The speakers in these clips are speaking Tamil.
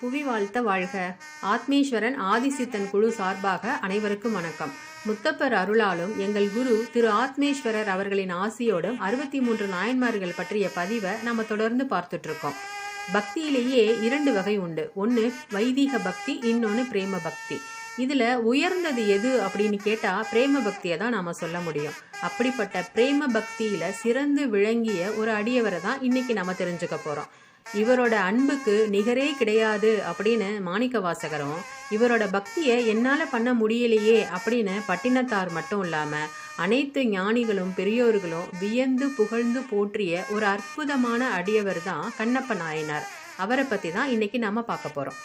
புவி வாழ்த்த வாழ்க. ஆத்மீஸ்வரன் ஆதிசித்தன் குழு சார்பாக அனைவருக்கும் வணக்கம். முத்தப்பர் அருளாலும் எங்கள் குரு திரு ஆத்மேஸ்வரர் அவர்களின் ஆசியோடும் அறுபத்தி மூன்று நாயன்மார்கள் பற்றிய பதிவை நம்ம தொடர்ந்து பார்த்துட்டு இருக்கோம் பக்தியிலேயே இரண்டு வகை உண்டு. ஒன்று வைதீக பக்தி இன்னொன்று பிரேம பக்தி. இதில் உயர்ந்தது எது அப்படின்னு கேட்டால் பிரேம பக்தியை தான் நாம் சொல்ல முடியும். அப்படிப்பட்ட பிரேம பக்தியில் சிறந்து விளங்கிய ஒரு அடியவரை தான் இன்னைக்கு நம்ம தெரிஞ்சுக்க போகிறோம் இவரோட அன்புக்கு நிகரே கிடையாது அப்படின்னு மாணிக்க வாசகரும் இவரோட பக்தியை என்னால் பண்ண முடியலையே அப்படின்னு பட்டினத்தார் மட்டும் இல்லாம அனைத்து ஞானிகளும் பெரியோர்களும் வியந்து புகழ்ந்து போற்றிய ஒரு அற்புதமான அடியவர் தான் கண்ணப்ப நாயனார். அவரை பத்தி தான் இன்னைக்கு நாம் பார்க்க போறோம்.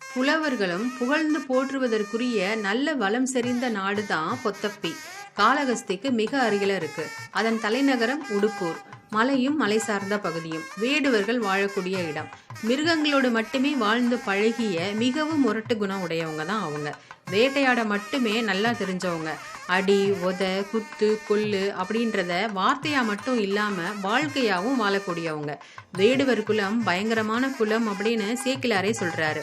புலவர்களும் புகழ்ந்து போற்றுவதற்குரிய நல்ல வளம் செறிந்த நாடு தான் பொத்தப்பி. காளகஸ்திக்கு மிக அருகில இருக்கு. அதன் தலைநகரம் உடுப்பூர். மலையும் மலை சார்ந்த பகுதியும். வேடுவர்கள் வாழக்கூடிய இடம். மிருகங்களோடு மட்டுமே வாழ்ந்து பழகிய மிகவும் முரட்டு குணம் உடையவங்க தான் அவங்க. வேட்டையாட மட்டுமே நல்லா தெரிஞ்சவங்க. அடி உத குத்து கொல்லு அப்படின்றத வார்த்தையாக மட்டும் இல்லாமல் வாழ்க்கையாகவும் வாழக்கூடியவங்க. வேடுவர் குலம் பயங்கரமான குலம் அப்படின்னு சேக்கிலாரே சொல்கிறாரு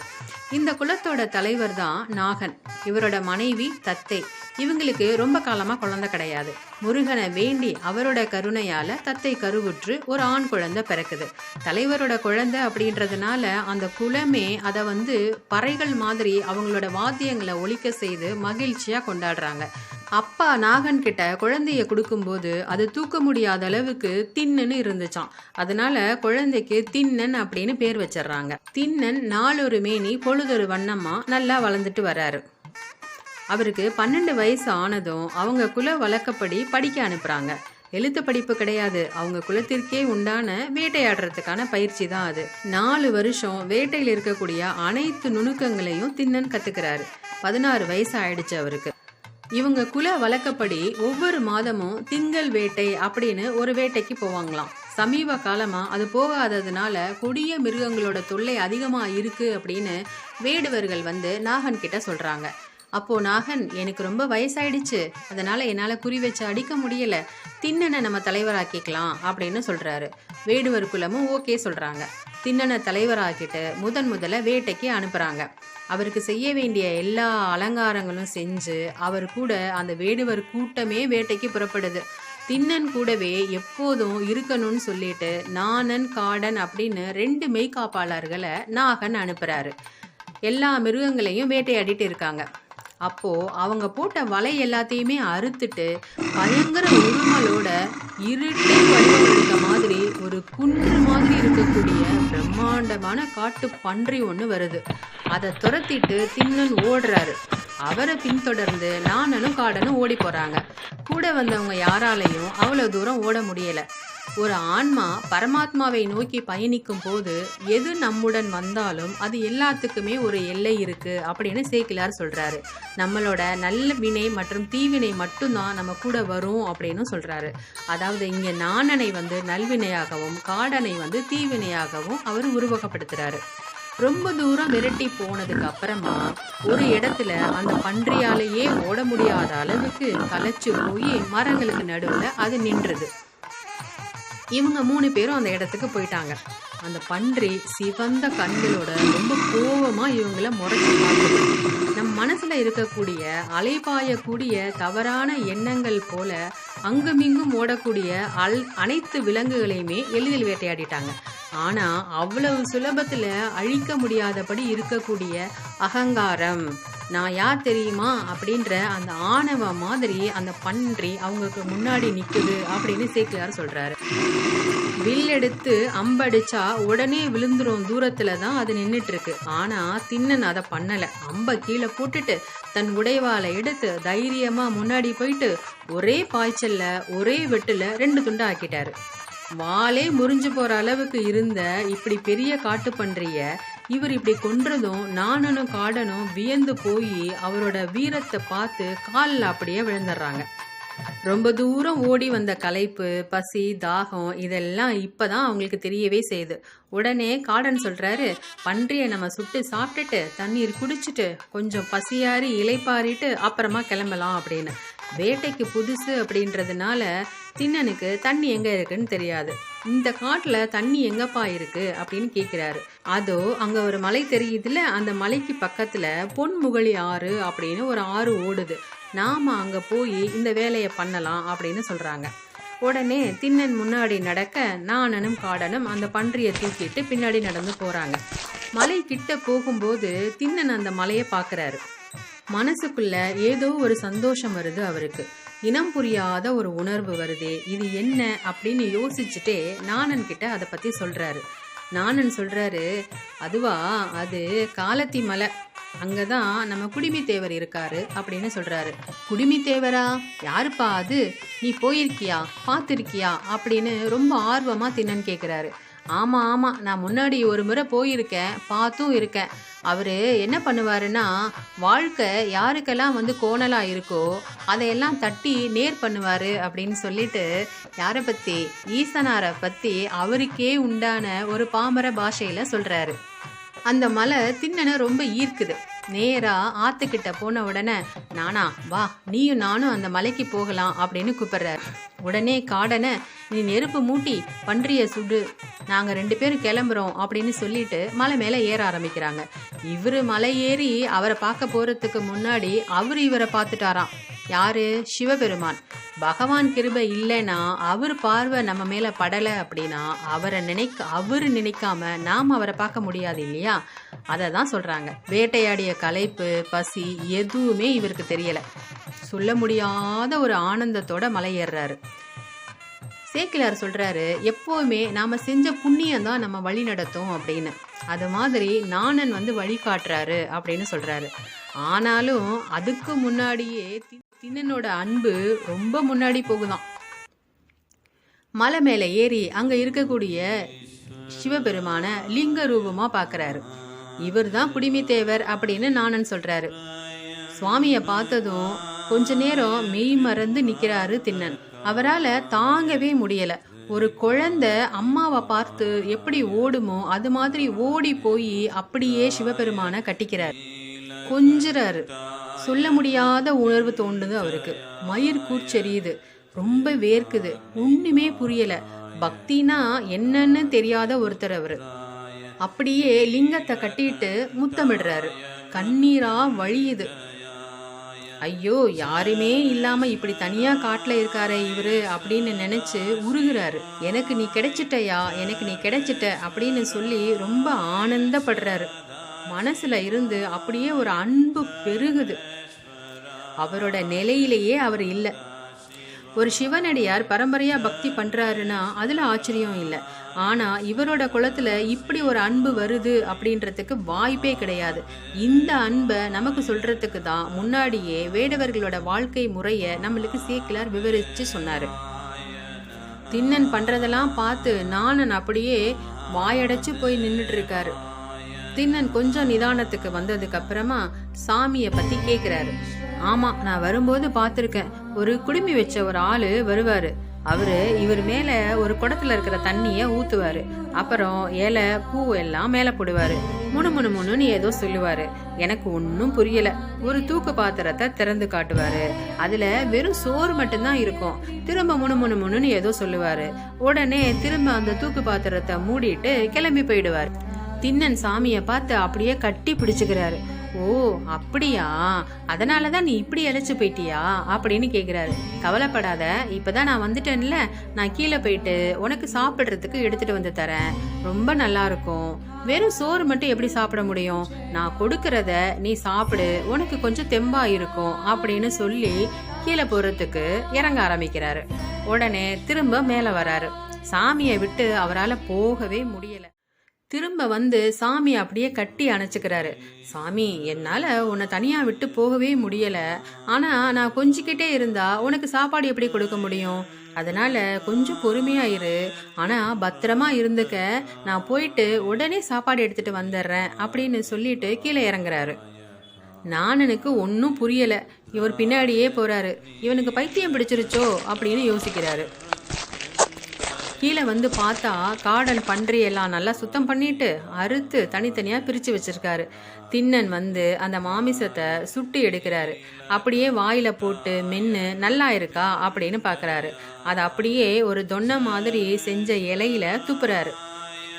இந்த குலத்தோட தலைவர் தான் நாகன். இவரோட மனைவி தத்தை. இவங்களுக்கு ரொம்ப காலமாக குழந்தை கிடையாது. முருகனை வேண்டி அவரோட கருணையால் தத்தை கருவுற்று ஒரு ஆண் குழந்தை பிறக்குது. தலைவரோட குழந்தை அப்படின்றதுனால அந்த குலமே அதை வந்து பறைகள் மாதிரி அவங்களோட வாத்தியங்களை ஒழிக்க செய்து மகிழ்ச்சியாக கொண்டாடுறாங்க. அப்பா நாகன் கிட்ட குழந்தைய கொடுக்கும்போது அது தூக்க முடியாத அளவுக்கு தின்னன்னு இருந்துச்சான் அதனால குழந்தைக்கு தின்னன் அப்படின்னு பேர் வச்சிடுறாங்க. தின்னன் நாலொரு மேனி பொழுதொரு வண்ணமா நல்லா வளர்ந்துட்டு வராரு. அவருக்கு பன்னெண்டு வயசு ஆனதும் அவங்க குல வழக்கப்படி படிக்க அனுப்புறாங்க. எழுத்து படிப்பு கிடையாது. அவங்க குலத்திற்கே உண்டான வேட்டையாடுறதுக்கான பயிற்சி தான் அது. நாலு வருஷம் வேட்டையில் இருக்கக்கூடிய அனைத்து நுணுக்கங்களையும் தின்னன் கத்துக்கிறாரு. பதினாறு வயசு ஆயிடுச்சு அவருக்கு. இவங்க குல வழக்கப்படி ஒவ்வொரு மாதமும் திங்கள் வேட்டை அப்படின்னு ஒரு வேட்டைக்கு போவாங்களாம். சமீப காலமா அது போகாததுனால கொடிய மிருகங்களோட தொல்லை அதிகமா இருக்கு அப்படின்னு வேடுவர்கள் வந்து நாகன் கிட்ட சொல்றாங்க. அப்போ நாகன் எனக்கு ரொம்ப வயசாயிடுச்சு. அதனால என்னால குறி வச்சு அடிக்க முடியல. தின்னனை நம்ம தலைவராக்கிக்கலாம் அப்படின்னு சொல்றாரு. வேடுவர் குலமும் ஓகே சொல்றாங்க. தின்னனை தலைவராக்கிட்டு முதன் முதல்ல வேட்டைக்கு அனுப்புறாங்க. அவருக்கு செய்ய வேண்டிய எல்லா அலங்காரங்களும் செஞ்சு அவர் கூட அந்த வேடுவர் கூட்டமே வேட்டைக்கு புறப்படுது. தின்னன் கூடவே எப்போதும் இருக்கணும்னு சொல்லிட்டு நாணன் காடன் அப்படின்னு ரெண்டு மெய்காப்பாளர்களை நாகன் அனுப்புறாரு. எல்லா மிருகங்களையும் வேட்டையாடிட்டு இருக்காங்க. அப்போ அவங்க போட்ட வலை எல்லாத்தையுமே அறுத்துட்டு பயங்கர உருமலோட இருட்டு வடிவம் இருக்க மாதிரி ஒரு குன்று மாதிரி இருக்கக்கூடிய பிரம்மாண்டமான காட்டு பன்றி ஒன்று வருது. அதை துரத்திட்டு தின்னன் ஓடுறாரு. அவரை பின்தொடர்ந்து நானனும் காடனும் ஓடி போறாங்க. கூட வந்தவங்க யாராலையும் அவ்வளவு தூரம் ஓட முடியல. ஒரு ஆன்மா பரமாத்மாவை நோக்கி பயணிக்கும் போது எது நம்முடன் வந்தாலும் அது எல்லாத்துக்குமே ஒரு எல்லை இருக்கு அப்படின்னு சேக்கிலார் சொல்றாரு. நம்மளோட நல்ல வினை மற்றும் தீவினை மட்டும்தான் நம்ம கூட வரும் அப்படின்னு சொல்றாரு. அதாவது இங்க நாணனை வந்து நல்வினையாகவும் காடனை வந்து தீவினையாகவும் அவர் உருவகப்படுத்துறாரு. ரொம்ப தூரம் விரட்டி போனதுக்கு அப்புறமா ஒரு இடத்துல அந்த பன்றியாலேயே ஓட முடியாத அளவுக்கு களைச்சு போய் மரங்களுக்கு நடுவில் அது நின்றுது. இவங்க மூணு பேரும் அந்த இடத்துக்கு போயிட்டாங்க. அந்த பன்றி சிவந்த கண்களோட ரொம்ப கோவமா இவங்கள முறைச்சு பார்க்குது. நம் மனசுல இருக்கக்கூடிய அலைபாயக்கூடிய தவறான எண்ணங்கள் போல அங்குமிங்கும் ஓடக்கூடிய அல் அனைத்து விலங்குகளையுமே எளிதில் வேட்டையாடிட்டாங்க. ஆனா அவ்வளவு சுலபத்துல அழிக்க முடியாதபடி இருக்கக்கூடிய அகங்காரம். நான் யார் தெரியுமா? அப்படின்ற அந்த ஆணவ மாதிரி அந்த பன்றி அவங்களுக்கு முன்னாடி நிற்குது அப்படின்னு சேக்கியார் சொல்றாரு. வில் எடுத்து அம்படிச்சா உடனே விழுந்துரும் தூரத்துல தான் அது நின்றுட்டு இருக்கு ஆனா தின்னன் அதை பண்ணல. அம்ப கீழே போட்டுட்டு தன் உடைவாளை எடுத்து தைரியமா முன்னாடி போயிட்டு ஒரே பாய்ச்சல்ல ஒரே வெட்டுல ரெண்டு துண்டை ஆக்கிட்டாரு. வாளே முறிஞ்சு போற அளவுக்கு இருந்த இப்படி பெரிய காட்டு பன்றிய இவர் இப்படி கொன்றதும் நானனும் காடனும் வியந்து போய் அவரோட வீரத்தை பார்த்து காலில் அப்படியே விழுந்துடுறாங்க. ரொம்ப தூரம் ஓடி வந்த களைப்பு பசி தாகம் இதெல்லாம் இப்பதான் அவங்களுக்கு தெரியவே செய்யுது. உடனே காடன் சொல்றாரு பன்றியை நம்ம சுட்டு சாப்பிட்டுட்டு தண்ணீர் குடிச்சிட்டு கொஞ்சம் பசியாறி இலைப்பாரிட்டு அப்புறமா கிளம்பலாம் அப்படின்னு. வேட்டைக்கு புதுசு அப்படின்றதுனால தின்னனுக்கு தண்ணி எங்க இருக்குன்னு தெரியாது. இந்த காட்டுல தண்ணி எங்கப்பா இருக்கு அப்படின்னு கேக்குறாரு. அதோ அங்க ஒரு மலை தெரியுதுல அந்த மலைக்கு பக்கத்துல பொன்முகழி ஆறு அப்படின்னு ஒரு ஆறு ஓடுது. நாம் அங்கே போய் இந்த வேலையை பண்ணலாம் அப்படின்னு சொல்கிறாங்க உடனே திண்ணன் முன்னாடி நடக்க நாணனும் காடனும் அந்த பன்றியை தூக்கிட்டு பின்னாடி நடந்து போகிறாங்க மலை கிட்ட போகும்போது திண்ணன் அந்த மலையை பார்க்குறாரு. மனசுக்குள்ள ஏதோ ஒரு சந்தோஷம் வருது அவருக்கு. இனம் புரியாத ஒரு உணர்வு வருது இது என்ன அப்படின்னு யோசிச்சுட்டே நாணன் கிட்ட அதை பற்றி சொல்கிறாரு நானன் சொல்கிறாரு அதுவா அது காலத்தி மலை. அங்கே தான் நம்ம குடிமி தேவர் இருக்காரு அப்படின்னு சொல்கிறாரு குடிமி தேவரா யாருப்பா அது? நீ போயிருக்கியா? பார்த்துருக்கியா? அப்படின்னு ரொம்ப ஆர்வமாக தின்னன் கேட்குறாரு ஆமாம் ஆமாம் நான் முன்னாடி ஒரு முறை போயிருக்கேன் பார்த்தும் இருக்கேன். அவர் என்ன பண்ணுவாருன்னா வாழ்க்கை யாருக்கெல்லாம் வந்து கோணலாக இருக்கோ அதையெல்லாம் தட்டி நேர் பண்ணுவார் அப்படின்னு சொல்லிட்டு யாரை பற்றி ஈசனாரை பற்றி அவருக்கே உண்டான ஒரு பாமர பாஷையில் சொல்கிறாரு அந்த மலை திண்ணனை ரொம்ப ஈர்க்குது. நேராக ஆற்றுக்கிட்ட போன உடனே நானா வா நீயும் நானும் அந்த மலைக்கு போகலாம் அப்படின்னு கூப்பிடுறாரு. உடனே காடனை நீ நெருப்பு மூட்டி பன்றிய சுடு. நாங்கள் ரெண்டு பேரும் கிளம்புறோம் அப்படின்னு சொல்லிட்டு மலை மேலே ஏற ஆரம்பிக்கிறாங்க. இவரு மலை ஏறி அவரை பார்க்க போறதுக்கு முன்னாடி அவரு இவரை பார்த்துட்டாராம். யாரு? சிவபெருமான். பகவான் கிருபை இல்லைன்னா அவர் பார்வை நம்ம மேல படலை அப்படின்னா அவரை நினைக்க அவரு நினைக்காம நாம் அவரை பார்க்க முடியாது இல்லையா? அதை தான் சொல்றாங்க. வேட்டையாடிய களைப்பு பசி எதுவுமே இவருக்கு தெரியல. சொல்ல முடியாத ஒரு ஆனந்தத்தோட மலை ஏறுறாரு. சேக்கிலார் சொல்றாரு எப்போவுமே நாம செஞ்ச புண்ணியம் தான் நம்ம வழி நடத்தும் அப்படின்னு. அது மாதிரி நாணன் வந்து வழி காட்டுறாரு அப்படின்னு சொல்றாரு. ஆனாலும் அதுக்கு முன்னாடியே தி- அன்பு ரொம்ப முன்னாடி போகுதான். மலை மேல ஏறி அங்க இருக்கக்கூடிய சிவபெருமான லிங்க ரூபமா பாக்குறாரு. இவர் தான் குடிமி அப்படின்னு நாணன் சொல்றாரு. சுவாமியை பார்த்ததும் கொஞ்ச நேரம் மெய் மறந்து நிக்கிறாரு தின்னன் அவரால தாங்கவே முடியல. ஒரு குழந்தை அம்மாவை பார்த்து எப்படி ஓடுமோ அது மாதிரி ஓடி போய் அப்படியே சிவபெருமான கட்டிக்கிறார். கொஞ்சிறாரு. சொல்ல முடியாத உணர்வு தோண்டுது அவருக்கு. மயிர் கூச்செறியுது ரொம்ப வேர்க்குது. ஒண்ணுமே புரியல. பக்தினா என்னன்னு தெரியாத ஒருத்தர் அவரு. அப்படியே லிங்கத்தை கட்டிட்டு முத்தமிடுறாரு. கண்ணீரா வழியுது. ஐயோ யாருமே இல்லாம இப்படி தனியா காட்டுல இருக்காரே இவரு அப்படின்னு நினைச்சு உருகுறாரு. எனக்கு நீ கிடைச்சிட்டயா எனக்கு நீ கிடைச்சிட்ட அப்படின்னு சொல்லி ரொம்ப ஆனந்தப்படுறாரு. மனசுல இருந்து அப்படியே ஒரு அன்பு பெருகுது. அவரோட நிலையிலேயே அவர் இல்லை. ஒரு சிவனடியார் பரம்பரையாக பக்தி பண்ணுறாருன்னா அதில் ஆச்சரியம் இல்லை. ஆனால் இவரோட குளத்தில் இப்படி ஒரு அன்பு வருது அப்படின்றதுக்கு வாய்ப்பே கிடையாது. இந்த அன்பை நமக்கு சொல்கிறதுக்கு தான் முன்னாடியே வேடவர்களோட வாழ்க்கை முறையை நம்மளுக்கு சேக்கிலார் விவரித்து சொன்னார். திண்ணன் பண்ணுறதெல்லாம் பார்த்து நானன் அப்படியே வாயடைச்சு போய் நின்றுட்டு இருக்காரு திண்ணன் கொஞ்சம் நிதானத்துக்கு வந்ததுக்கு அப்புறமா சாமியை பத்தி கேட்குறாரு ஆமா நான் வரும்போது பார்த்துருக்கேன். ஒரு குடுமி வச்ச ஒரு ஆளு வருவாரு. அவரு இவர் மேல ஒரு குடத்துல இருக்கிற தண்ணிய ஊத்துவாரு. அப்புறம் இலை பூ எல்லாம் மேல போடுவாரு. முணு முணு முணுன்னு ஏதோ சொல்லுவாரு. எனக்கு ஒன்றும் புரியல. ஒரு தூக்கு பாத்திரத்தை திறந்து காட்டுவாரு. அதுல வெறும் சோறு மட்டும்தான் இருக்கும். திரும்ப முணு முணு முணுன்னு ஏதோ சொல்லுவாரு. உடனே திரும்ப அந்த தூக்கு பாத்திரத்தை மூடிட்டு கிளம்பி போயிடுவார். திண்ணன் சாமியை பார்த்து அப்படியே கட்டி பிடிச்சுக்கிறாரு. ஓ அப்படியா? அதனால தான் நீ இப்படி அழைச்சி போயிட்டியா? அப்படின்னு கேட்குறாரு கவலைப்படாத இப்போதான் நான் வந்துட்டேன்ல நான் கீழே போயிட்டு உனக்கு சாப்பிட்றதுக்கு எடுத்துட்டு வந்து தரேன். ரொம்ப நல்லா இருக்கும். வெறும் சோறு மட்டும் எப்படி சாப்பிட முடியும்? நான் கொடுக்கறத நீ சாப்பிடு உனக்கு கொஞ்சம் தெம்பா இருக்கும் அப்படின்னு சொல்லி கீழே போறதுக்கு இறங்க ஆரம்பிக்கிறாரு. உடனே திரும்ப மேலே வராரு. சாமியை விட்டு அவரால் போகவே முடியலை. திரும்ப வந்து சாமி அப்படியே கட்டி அணைச்சிக்கிறாரு. சாமி என்னால உன்னை தனியா விட்டு போகவே முடியல. ஆனா நான் கொஞ்சிக்கிட்டே இருந்தா உனக்கு சாப்பாடு எப்படி கொடுக்க முடியும்? அதனால கொஞ்சம் பொறுமையா இரு. ஆனா பத்திரமா இருந்துக்க. நான் போயிட்டு உடனே சாப்பாடு எடுத்துட்டு வந்துடுறேன் அப்படின்னு சொல்லிட்டு கீழே இறங்குறாரு. நாணனுக்கு ஒன்றும் புரியல. இவர் பின்னாடியே போறாரு. இவனுக்கு பைத்தியம் பிடிச்சிருச்சோ? அப்படின்னு யோசிக்கிறாரு. கீழே வந்து பார்த்தா காடன் பன்றி எல்லாம் நல்லா சுத்தம் பண்ணிட்டு அறுத்து தனித்தனியாக பிரித்து வச்சிருக்காரு. திண்ணன் வந்து அந்த மாமிசத்தை சுட்டி எடுக்கிறாரு. அப்படியே வாயில் போட்டு மென்று நல்லா இருக்கா? அப்படின்னு பார்க்குறாரு அதை அப்படியே ஒரு தொன்னை மாதிரி செஞ்ச இலையில துப்புறாரு.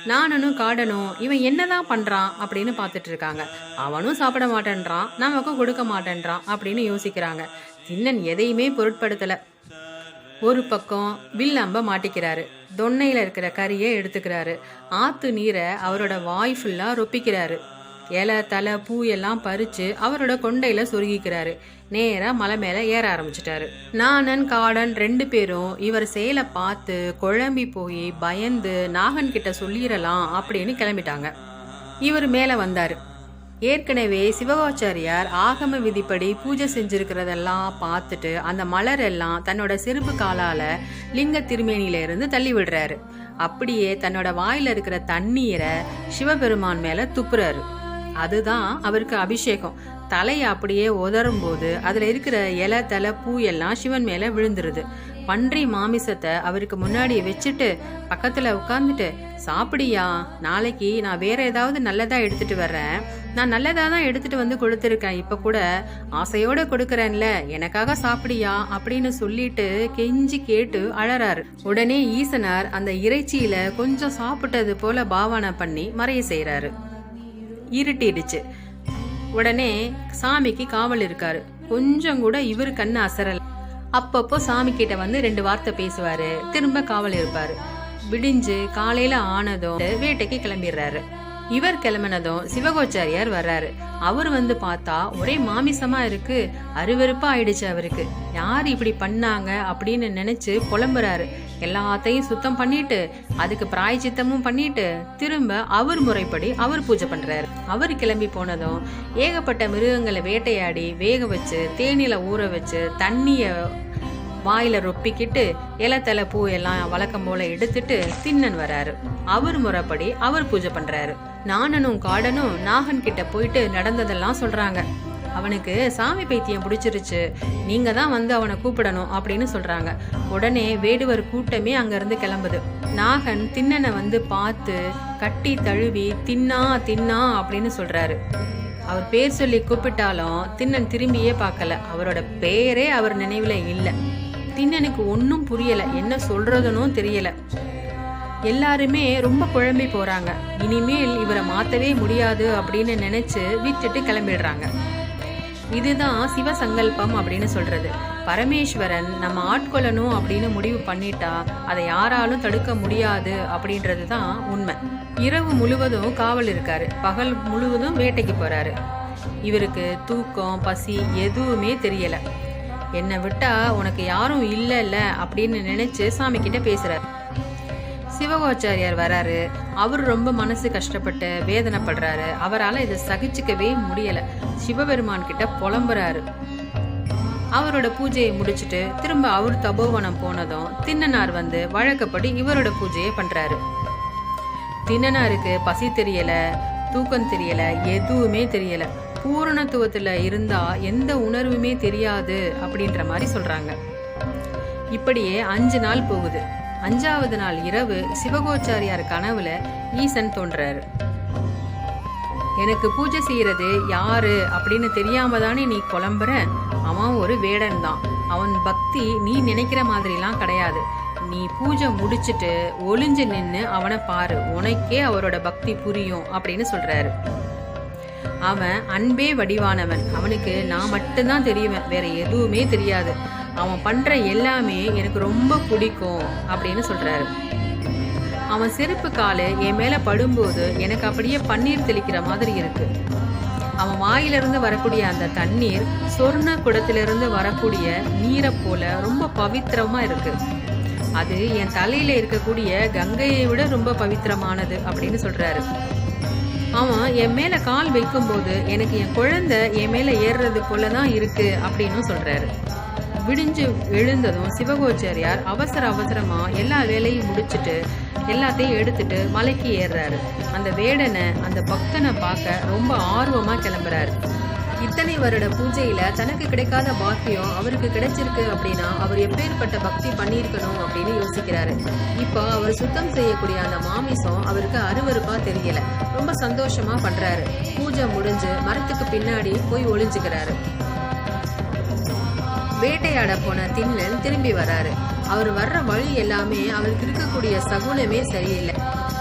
நானனும் காடனும் இவன் என்னதான் பண்றான்? அப்படின்னு பார்த்துட்டு இருக்காங்க. அவனும் சாப்பிட மாட்டேன்றான் நமக்கும் கொடுக்க மாட்டேன்றான் அப்படின்னு யோசிக்கிறாங்க. திண்ணன் எதையுமே பொருட்படுத்தல. ஒரு பக்கம் வில்லம்ப மாட்டிக்கிறாரு. தொன்னையில் இருக்கிற கறியை எடுத்துக்கிறாரு. ஆற்று நீரை அவரோட வாய் ஃபுல்லாக ரொப்பிக்கிறாரு. இலை தலை பூ எல்லாம் பறித்து அவரோட கொண்டையில் சொருகிக்கிறாரு. நேராக மலை மேலே ஏற ஆரம்பிச்சிட்டாரு. நானன் காடன் ரெண்டு பேரும் இவர் செயலை பார்த்து குழம்பி போய் பயந்து நாகன் கிட்ட சொல்லிடலாம் அப்படின்னு கிளம்பிட்டாங்க. இவர் மேலே வந்தார். ஏற்கனவே சிவகாச்சாரியார் ஆகம விதிப்படி பூஜை செஞ்சிருக்கிறதெல்லாம் பார்த்துட்டு அந்த மலர் எல்லாம் தன்னோட செருப்பு காலால லிங்க திருமேனியில இருந்து தள்ளி விடுறாரு. அப்படியே தன்னோட வாயில இருக்கிற தண்ணீரை சிவபெருமான் மேல துப்புறாரு. அதுதான் அவருக்கு அபிஷேகம். தலையை அப்படியே உதரும் போது அதுல இருக்கிற இலை தலை பூ எல்லாம் சிவன் மேல விழுந்துருது. பன்றி மாமிசத்தை அவருக்கு முன்னாடி வச்சுட்டு பக்கத்துல உட்காந்துட்டு சாப்பிடியா? நாளைக்கு நான் வேற ஏதாவது நல்லதா எடுத்துட்டு வர்றேன். நான் நல்லதா தான் எடுத்துட்டு வந்து கொடுத்துருக்கேன். இப்ப கூட ஆசையோட கொடுக்கறேன்ல. எனக்காக சாப்பிடியா? அப்படின்னு சொல்லிட்டு கெஞ்சி கேட்டு அழறாரு. உடனே ஈசனார் அந்த இறைச்சியில கொஞ்சம் சாப்பிட்டது போல பாவனை பண்ணி மறைய செய்யறாரு இருட்டிடுச்சு. உடனே சாமிக்கு காவல் இருக்காரு. கொஞ்சம் கூட இவர் கண்ணு அசரல. அப்பப்போ சாமி கிட்ட வந்து ரெண்டு வார்த்தை பேசுவாரு. திரும்ப காவல் இருப்பாரு. விடிஞ்சு காலையில ஆனதும் வேட்டைக்கு கிளம்பிடுறாரு. இவர் கிளம்பினதும் சிவகோச்சாரியார் வர்றாரு. அவர் வந்து பார்த்தா ஒரே மாமிசமா இருக்கு. அருவருப்பா ஆயிடுச்சு அவருக்கு. யார் இப்படி பண்ணாங்க அப்படின்னு நினைச்சு புலம்புறாரு. எல்லாத்தையும் சுத்தம் பண்ணிட்டு அதுக்கு பிராய்ச்சித்தமும் பண்ணிட்டு திரும்ப அவர் முறைப்படி அவர் பூஜை பண்றாரு. அவர் கிளம்பி போனதும் ஏகப்பட்ட மிருகங்களை வேட்டையாடி வேக வச்சு தேனில ஊற வச்சு தண்ணிய வாயில ரொப்பிக்கிட்டு இலத்தலை பூ எல்லாம் வழக்கம் போல எடுத்துட்டு திண்ணன் வராரு. அவர் முறைப்படி அவர் பூஜை பண்றாரு. நாணனும் காடனும் நாகன் கிட்ட போயிட்டு நடந்ததெல்லாம் சொல்றாங்க. அவனுக்கு சாமி பைத்தியம் பிடிச்சிருச்சு. நீங்க தான் வந்து அவனை கூப்பிடணும் அப்படின்னு சொல்றாங்க. உடனே வேடுவர் கூட்டமே அங்கேருந்து கிளம்புது. நாகன் திண்ணனை வந்து பார்த்து கட்டி தழுவி தின்னா தின்னா அப்படின்னு சொல்றாரு. அவர் பேர் சொல்லி கூப்பிட்டாலும் திண்ணன் திரும்பியே பார்க்கல. அவரோட பேரே அவர் நினைவில் இல்லை. திண்ணனுக்கு ஒன்றும் புரியலை. என்ன சொல்கிறதுனும் தெரியலை. எல்லாருமே ரொம்ப குழம்பி போறாங்க. இனிமேல் இவரை மாத்தவே முடியாது அப்படின்னு நினைச்சு விட்டுட்டு கிளம்பிடுறாங்க. இதுதான் சிவசங்கல்பம் அப்படின்னு சொல்றது. பரமேஸ்வரன் நம்ம ஆட்கொள்ளணும் அப்படின்னு முடிவு பண்ணிட்டா அதை யாராலும் தடுக்க முடியாது அப்படின்றது தான் உண்மை. இரவு முழுவதும் காவல் இருக்காரு. பகல் முழுவதும் வேட்டைக்கு போறாரு. இவருக்கு தூக்கம் பசி எதுவுமே தெரியல. என்னை விட்டா உனக்கு யாரும் இல்லைல்ல அப்படின்னு நினைச்சு சாமி கிட்ட பேசுறாரு. சிவகோச்சாரியார் வராரு. அவர் ரொம்ப மனசு கஷ்டப்பட்டு வேதனைப்படுறாரு. அவரால் இதை சகிச்சுக்கவே முடியல. சிவபெருமான் கிட்ட புலம்புறாரு. அவரோட பூஜையை முடிச்சுட்டு திரும்ப அவர் தபோவனம் போனதும் தின்னனார் வந்து வழக்கப்படி இவரோட பூஜையை பண்றாரு. தின்னனாருக்கு பசி தெரியல தூக்கம் தெரியல எதுவுமே தெரியல. பூரணத்துவத்துல இருந்தா எந்த உணர்வுமே தெரியாது அப்படின்ற மாதிரி சொல்றாங்க. இப்படியே அஞ்சு நாள் போகுது. அஞ்சாவது நாள் இரவு சிவகோச்சாரியார் கனவுல ஈசன் தோன்றாரு. எனக்கு பூஜை செய்யறது யாரு? அப்படின்னு தெரியாம தானே நீ குழம்புற? அவன் ஒரு வேடன் தான். அவன் பக்தி நீ நினைக்கிற மாதிரிலாம் கிடையாது. நீ பூஜை முடிச்சிட்டு ஒளிஞ்சு நின்னு அவனை பாரு. உனக்கே அவரோட பக்தி புரியும் அப்படின்னு சொல்றாரு. அவன் அன்பே வடிவானவன். அவனுக்கு நான் மட்டும்தான் தெரியுவேன். வேற எதுவுமே தெரியாது. அவன் பண்ற எல்லாமே எனக்கு ரொம்ப பிடிக்கும் அப்படின்னு சொல்றாரு. அவன் செருப்பு காலு என் மேல படும்போது எனக்கு அப்படியே பன்னீர் தெளிக்கிற மாதிரி இருக்கு. அவன் வாயிலிருந்து வரக்கூடிய அந்த தண்ணீர் சொர்ண குடத்திலிருந்து வரக்கூடிய நீரை போல ரொம்ப பவித்திரமா இருக்கு. அது என் தலையில இருக்கக்கூடிய கங்கையை விட ரொம்ப பவித்திரமானது அப்படின்னு சொல்றாரு. அவன் என் மேல கால் வைக்கும்போது எனக்கு என் குழந்தை என் மேல ஏறுறது போல தான் இருக்கு அப்படின்னு சொல்றாரு. விடிஞ்சு எழுந்ததும் சிவகோச்சாரியார் அவசர அவசரமா எல்லா வேலையும் முடிச்சிட்டு எல்லாத்தையும் எடுத்துட்டு மலைக்கு ஏறுறாரு. அந்த வேடனை அந்த பக்தனை பார்க்க ரொம்ப ஆர்வமா கிளம்புறாரு. இத்தனை வருட பூஜையில தனக்கு கிடைக்காத பாக்கியம் அவருக்கு கிடைச்சிருக்கு அப்படின்னா அவர் எப்பேற்பட்ட பக்தி பண்ணியிருக்கணும் அப்படின்னு யோசிக்கிறாரு. இப்போ அவர் சுத்தம் செய்யக்கூடிய அந்த மாமிசம் அவருக்கு அருவருப்பா தெரியல. ரொம்ப சந்தோஷமா பண்றாரு. பூஜை முடிஞ்சு மரத்துக்கு பின்னாடி போய் ஒளிஞ்சுக்கிறாரு. வேட்டையாட போன தின்லன் திரும்பி வராரு. அவர் வர்ற வழி எல்லாமே அவருக்கு இருக்கக்கூடிய சகுனமே சரியில்லை.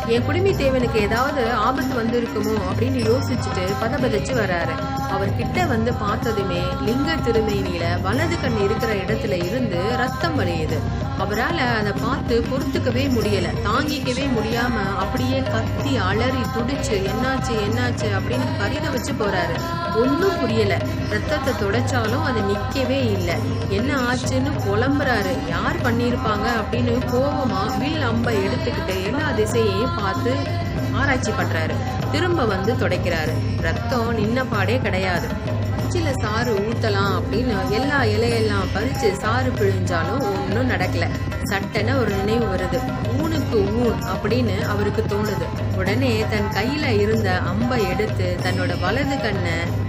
என் குடுமி தேவனுக்கு ஏதாவது ஆபத்து வந்திருக்குமோ? அப்படின்னு யோசிச்சுட்டு பதபதிச்சு வராரு. அவர் கிட்ட வந்து பார்த்ததுமே லிங்க திருமேனியில வலது கண் இருக்கிற இடத்துல இருந்து ரத்தம் வரையுது அவரால் அதை பார்த்து பொறுத்துக்கவே முடியல. தாங்கிக்கவே முடியாம அப்படியே கத்தி அலறி துடிச்சு என்னாச்சு என்னாச்சு? அப்படின்னு கரித வச்சு போறாரு. ஒன்றும் புரியல. ரத்தத்தை தொடச்சாலும் அது நிக்கவே இல்லை. என்ன ஆச்சுன்னு புலம்புறாரு. யார் பண்ணியிருப்பாங்க? அப்படின்னு கோபமா வில் அம்பை எடுத்துக்கிட்டு எல்லா திசையையும் பார்த்து ஆராய்ச்சி பண்றாரு. திரும்ப வந்து துடைக்கிறாரு. ரத்தம் நின்ன பாடே கிடையாது. சில சாறு ஊத்தலாம் அப்படின்னு எல்லா இலையெல்லாம் பறிச்சு சாறு பிழிஞ்சாலும் ஒன்றும் நடக்கல. சட்டன ஒரு நினைவு வருது. ஊனுக்கு ஊன் அப்படின்னு அவருக்கு தோணுது. உடனே தன் கையில இருந்த அம்பை எடுத்து தன்னோட வலது கண்ணை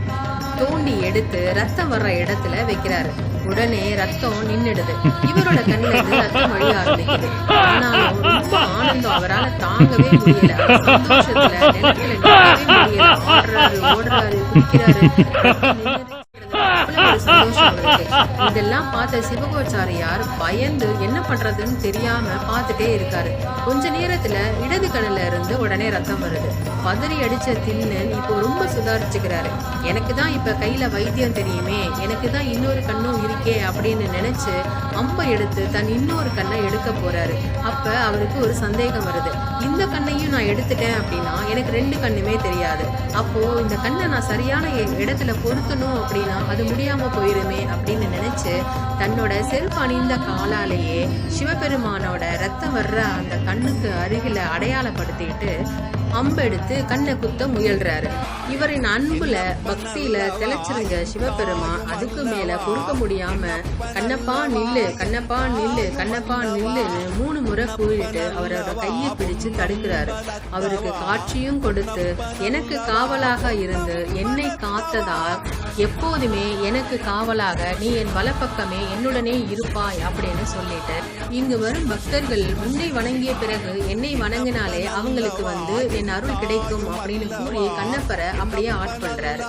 தோண்டி எடுத்து ரத்தம் வர்ற இடத்துல வைக்கிறாரு. உடனே ரத்தம் நின்னுடுது. இவரோட கண்ணுல இருந்து ரத்தம் வழிய ஆரம்பிக்குது. ஆனாலும் ரொம்ப ஆனந்தம் அவரால தாங்கவே முடியல. சந்தோஷத்துல நிலத்துல நிற்கவே முடியல. ஆடுறாரு ஓடுறாரு குடிக்கிறாரு இதெல்லாம் பார்த்த சிவகோச்சாரியார் பயந்து என்ன பண்றதுன்னு தெரியாம பார்த்துட்டே இருக்காரு. கொஞ்ச நேரத்துல இடது கண்ணுல இருந்து உடனே ரத்தம் வருது. பதறி அடிச்ச திண்ணன் இப்போ ரொம்ப சுதாரிச்சுக்கிறாரு. எனக்கு தான் இப்ப கையில வைத்தியம் தெரியுமே எனக்கு தான் இன்னொரு கண்ணும் இருக்கே அப்படின்னு நினைச்சு அம்பை எடுத்து தன் இன்னொரு கண்ணை எடுக்க போறாரு. அப்ப அவருக்கு ஒரு சந்தேகம் வருது. இந்த கண்ணையும் நான் எடுத்துட்டேன் அப்படின்னா எனக்கு ரெண்டு கண்ணுமே தெரியாது. அப்போ இந்த கண்ணை நான் சரியான இடத்துல பொருத்தணும் அப்படின்னா அது முடியாம போயிருமே அப்படின்னு நினைச்சு தன்னோட செருப்பு அணிந்த காலாலேயே சிவபெருமானோட ரத்தம் வர்ற அந்த கண்ணுக்கு அருகில அடையாளப்படுத்திட்டு அம்பெடுத்து கண்ணை குத்த முயல்றாரு. இவரின் அன்புல பக்தியில திளைச்சிருந்த சிவபெருமான் அதுக்கு மேல பொறுக்க முடியாம கண்ணப்பா நில்லு கண்ணப்பா நில்லு கண்ணப்பா நில்லுன்னு மூணு முறை கூறிட்டு அவரோட கையை பிடிச்சு தடுக்கிறாரு. அவருக்கு காட்சியும் கொடுத்து எனக்கு காவலாக இருந்து என்னை காத்ததால் எப்போதுமே எனக்கு காவலாக நீ என் வலப்பக்கமே என்னுடனே இருப்பாய் அப்படின்னு சொல்லிட்டு இங்கு வரும் பக்தர்கள் உன்னை வணங்கிய பிறகு என்னை வணங்கினாலே அவங்களுக்கு வந்து என் அருள் கிடைக்கும் அப்படின்னு கூறி கண்ணப்பரை அப்படியே ஆட் பண்றாரு.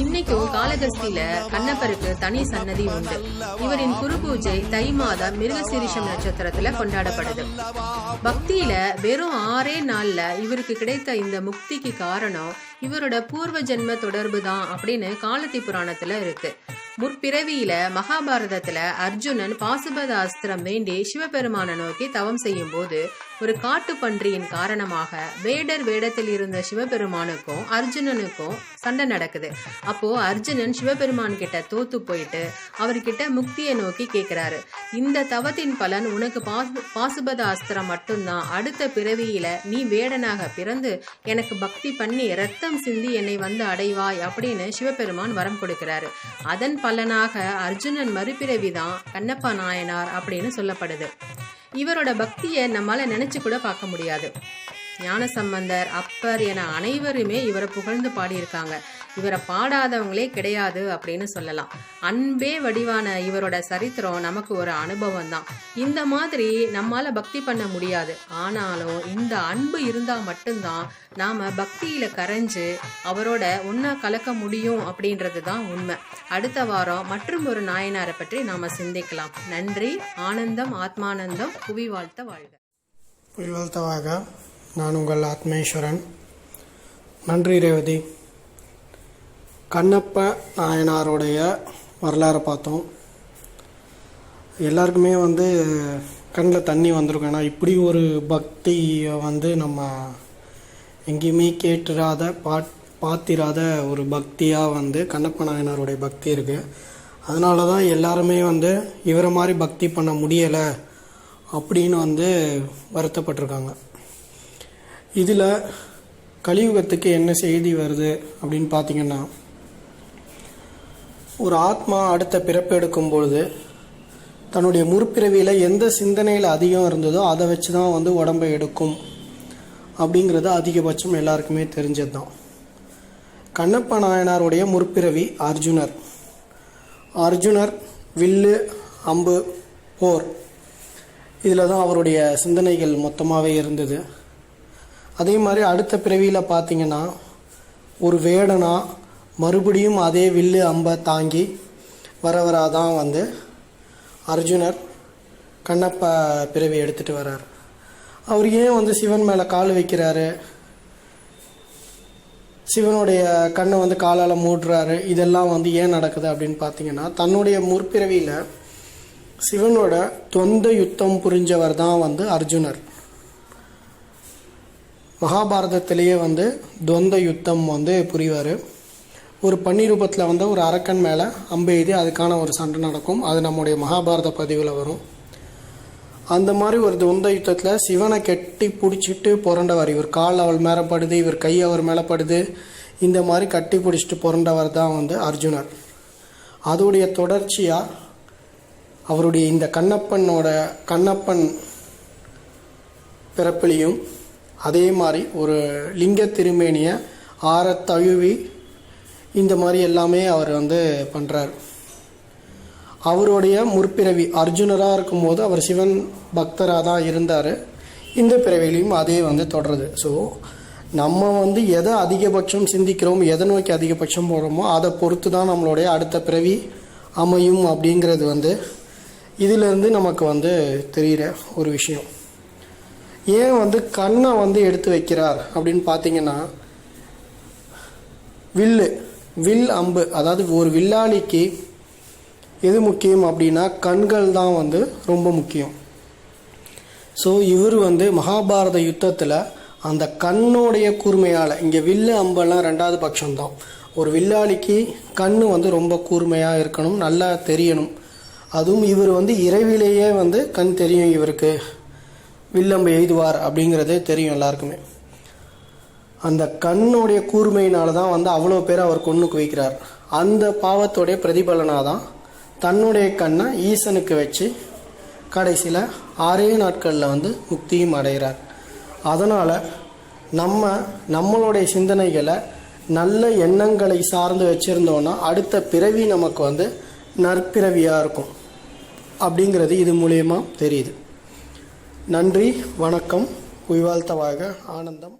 இன்னைக்கும் காலகஸ்தியில கண்ணப்பருக்கு தனி சன்னதி உண்டு. இவரின் குரு பூஜை தை மாதம் மிருகசீரிஷம் நட்சத்திரத்துல கொண்டாடப்படுது. பக்தியில வெறும் ஆறே நாள்ல இவருக்கு கிடைத்த இந்த முக்திக்கு காரணம் இவரோட பூர்வ ஜென்ம தொடர்பு தான் அப்படின்னு காலத்தி புராணத்துல இருக்கு. முற்பிறவியில மகாபாரதத்துல அர்ஜுனன் பாசுபத அஸ்திரம் வேண்டி சிவபெருமான நோக்கி தவம் செய்யும் போது ஒரு காட்டுப்பன்றியின் காரணமாக வேடர் வேடத்தில் இருந்த சிவபெருமானுக்கும் அர்ஜுனனுக்கும் சண்டை நடக்குது. அப்போ அர்ஜுனன் சிவபெருமான் கிட்ட தோத்து போயிட்டு அவர்கிட்ட முக்தியை நோக்கி கேக்குறாரு. இந்த தவத்தின் பலன் உனக்கு பாசுபத அஸ்திரம் மட்டும்தான். அடுத்த பிறவியில நீ வேடனாக பிறந்து எனக்கு பக்தி பண்ணி ரத்தம் சிந்தி என்னை வந்து அடைவாய் அப்படின்னு சிவபெருமான் வரம் கொடுக்கிறாரு. அதன் பலனாக அர்ஜுனன் மறுபிறவிதான் கண்ணப்பா நாயனார் அப்படின்னு சொல்லப்படுது. இவரோட பக்தியை நம்மால நினைச்சு கூட பார்க்க முடியாது. ஞான சம்பந்தர் அப்பர் என அனைவருமே இவரை புகழ்ந்து பாடியிருக்காங்க. இவரை பாடாதவங்களே கிடையாது அப்படின்னு சொல்லலாம். அன்பே வடிவான இவரோட சரித்திரம் நமக்கு ஒரு அனுபவம் தான். இந்த மாதிரி நம்மால் பக்தி பண்ண முடியாது. ஆனாலும் இந்த அன்பு இருந்தால் மட்டும்தான் நாம் பக்தியில் கரைஞ்சு அவரோட ஒன்றா கலக்க முடியும் அப்படின்றது தான் உண்மை. அடுத்த வாரம் மற்றும் ஒரு நாயனாரை பற்றி நாம் சிந்திக்கலாம். நன்றி ஆனந்தம் ஆத்மானந்தம் புவி வாழ்த்த வாழ்க. புரிவல்தவாக நான் உங்கள் ஆத்மேஸ்வரன். நன்றி ரேவதி. கண்ணப்ப நாயனாருடைய வரலாறை பார்த்தோம். எல்லாருக்குமே வந்து கண்ணில் தண்ணி வந்திருக்கும். ஏன்னா இப்படி ஒரு பக்தியை வந்து நம்ம எங்கேயுமே கேட்டுறாத பாட் பார்த்திராத ஒரு பக்தியாக வந்து கண்ணப்ப நாயனாருடைய பக்தி இருக்குது அதனால தான் எல்லாருமே வந்து இவரை மாதிரி பக்தி பண்ண முடியலை அப்படின்னு வந்து வருத்தப்பட்டிருக்காங்க. இதில் கலியுகத்துக்கு என்ன செய்தி வருது அப்படின்னு பார்த்தீங்கன்னா ஒரு ஆத்மா அடுத்த பிறப்பு எடுக்கும் பொழுது தன்னுடைய முற்பிறவியில் எந்த சிந்தனையில் அதிகம் இருந்ததோ அதை வச்சு தான் வந்து உடம்பை எடுக்கும் அப்படிங்கிறது அதிகபட்சம் எல்லாருக்குமே தெரிஞ்சது தான் கண்ணப்ப நாயனாருடைய முற்பிறவி அர்ஜுனர். அர்ஜுனர் வில்லு அம்பு போர். இதில் தான் அவருடைய சிந்தனைகள் மொத்தமாகவே இருந்தது. அதே மாதிரி அடுத்த பிறவியில் பார்த்தீங்கன்னா ஒரு வேடனா மறுபடியும் அதே வில்லு அம்பை தாங்கி வர வராதான் வந்து அர்ஜுனர் கண்ணப்ப பிறவி எடுத்துகிட்டு வர்றார் அவர் ஏன் வந்து சிவன் மேலே கால் வைக்கிறாரு? சிவனுடைய கண்ணை வந்து காலால் மூடுறாரு. இதெல்லாம் வந்து ஏன் நடக்குது அப்படின்னு பார்த்தீங்கன்னா தன்னுடைய முற்பிறவியில் சிவனோட தொந்த யுத்தம் புரிஞ்சவர் தான் வந்து அர்ஜுனர். மகாபாரதத்திலேயே வந்து துவந்த யுத்தம் வந்து புரிவார். ஒரு பன்னி ரூபத்தில் வந்து ஒரு அரக்கன் மேலே அம்பு எய்தி அதுக்கான ஒரு சண்டை நடக்கும். அது நம்முடைய மகாபாரத பதிவில் வரும். அந்த மாதிரி ஒரு துந்த யுத்தத்தில் சிவனை கெட்டி பிடிச்சிட்டு புரண்டவர். இவர் கால் அவள் மேலே படுது இவர் கை அவர் மேலே படுது. இந்த மாதிரி கட்டி பிடிச்சிட்டு புரண்டவர் தான் வந்து அர்ஜுனர். அதோடைய தொடர்ச்சியாக அவருடைய இந்த கண்ணப்பனோட கண்ணப்பன் பிறப்பிலையும் அதே மாதிரி ஒரு லிங்க திருமேனியை ஆற தழுவி இந்த மாதிரி எல்லாமே அவர் வந்து பண்ணுறார் அவருடைய முற்பிறவி அர்ஜுனராக இருக்கும்போது அவர் சிவன் பக்தராக தான் இருந்தார். இந்த பிறவிலையும் அதே வந்து தொடருது. ஸோ நம்ம வந்து எதை அதிகபட்சம் சிந்திக்கிறோம் எதை நோக்கி அதிகபட்சம் போகிறோமோ அதை பொறுத்து தான் நம்மளுடைய அடுத்த பிறவி அமையும் அப்படிங்கிறது வந்து இதிலேருந்து நமக்கு வந்து தெரிகிற ஒரு விஷயம். ஏன் வந்து கண்ணை வந்து எடுத்து வைக்கிறார் அப்படின்னு பார்த்தீங்கன்னா வில்லு. வில் அம்பு அதாவது ஒரு வில்லாளிக்கு எது முக்கியம் அப்படின்னா கண்கள் தான் வந்து ரொம்ப முக்கியம். ஸோ இவர் வந்து மகாபாரத யுத்தத்தில் அந்த கண்ணோடைய கூர்மையால் இங்கே வில்லு அம்பெல்லாம் ரெண்டாவது பட்சம்தான். ஒரு வில்லாளிக்கு கண் வந்து ரொம்ப கூர்மையாக இருக்கணும் நல்லா தெரியணும். அதுவும் இவர் வந்து இரவிலேயே வந்து கண் தெரியும் இவருக்கு. வில்லம்பு எய்துவார் அப்படிங்கிறதே தெரியும் எல்லாருக்குமே. அந்த கண்ணுடைய கூர்மையினால தான் வந்து அவ்வளோ பேர் அவர் கொன்னுக்கு வைக்கிறார். அந்த பாவத்தோடைய பிரதிபலனாக தான் தன்னுடைய கண்ணை ஈசனுக்கு வச்சு கடைசியில் ஆறே நாட்களில் வந்து முக்தியும் அடைகிறார். அதனால் நம்ம நம்மளுடைய சிந்தனைகளை நல்ல எண்ணங்களை சார்ந்து வச்சுருந்தோன்னா அடுத்த பிறவி நமக்கு வந்து நற்பிறவியாக இருக்கும். அப்படிங்கிறது இது மூலியமாக தெரியுது. நன்றி வணக்கம். உய்வாழ்த்தவாக ஆனந்தம்.